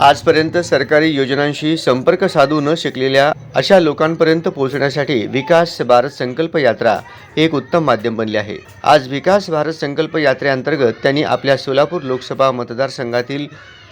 आजपर्यंत सरकारी योजनांशी संपर्क साधू न शिकलेल्या अशा लोकांपर्यंत पोहोचण्यासाठी विकास भारत संकल्प यात्रा एक उत्तम माध्यम बनले आहे. आज विकास भारत संकल्प यात्रेअंतर्गत त्यांनी आपल्या सोलापूर लोकसभा मतदारसंघातील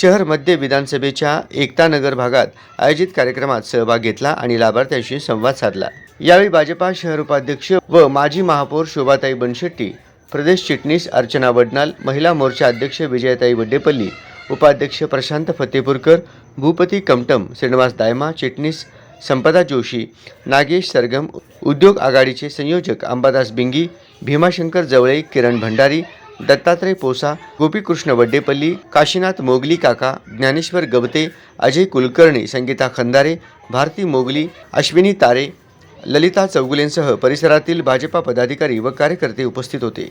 शहर मध्य विधानसभेच्या एकतानगर भागात आयोजित कार्यक्रमात सहभाग घेतला आणि लाभार्थ्यांशी संवाद साधला. यावेळी भाजपा शहर उपाध्यक्ष व माजी महापौर शोभाताई बनशेट्टी प्रदेश चिटणीस अर्चना वडनाल महिला मोर्चा अध्यक्ष विजयताई वड्डेपल्ली उपाध्यक्ष प्रशांत फतेपूरकर भूपती कमटम श्रीनिवास दायमा चिटणीस संपदा जोशी नागेश सरगम उद्योग आघाडीचे संयोजक अंबादास बिंगी भीमाशंकर जवळे किरण भंडारी दत्तात्रय पोसा गोपीकृष्ण वड्डेपल्ली काशीनाथ मोगली काका ज्ञानेश्वर गवते अजय कुलकर्णी संगीता खंदारे भारती मोगली अश्विनी तारे ललिता चौगुलेंसह परिसरातील भाजपा पदाधिकारी व कार्यकर्ते उपस्थित होते.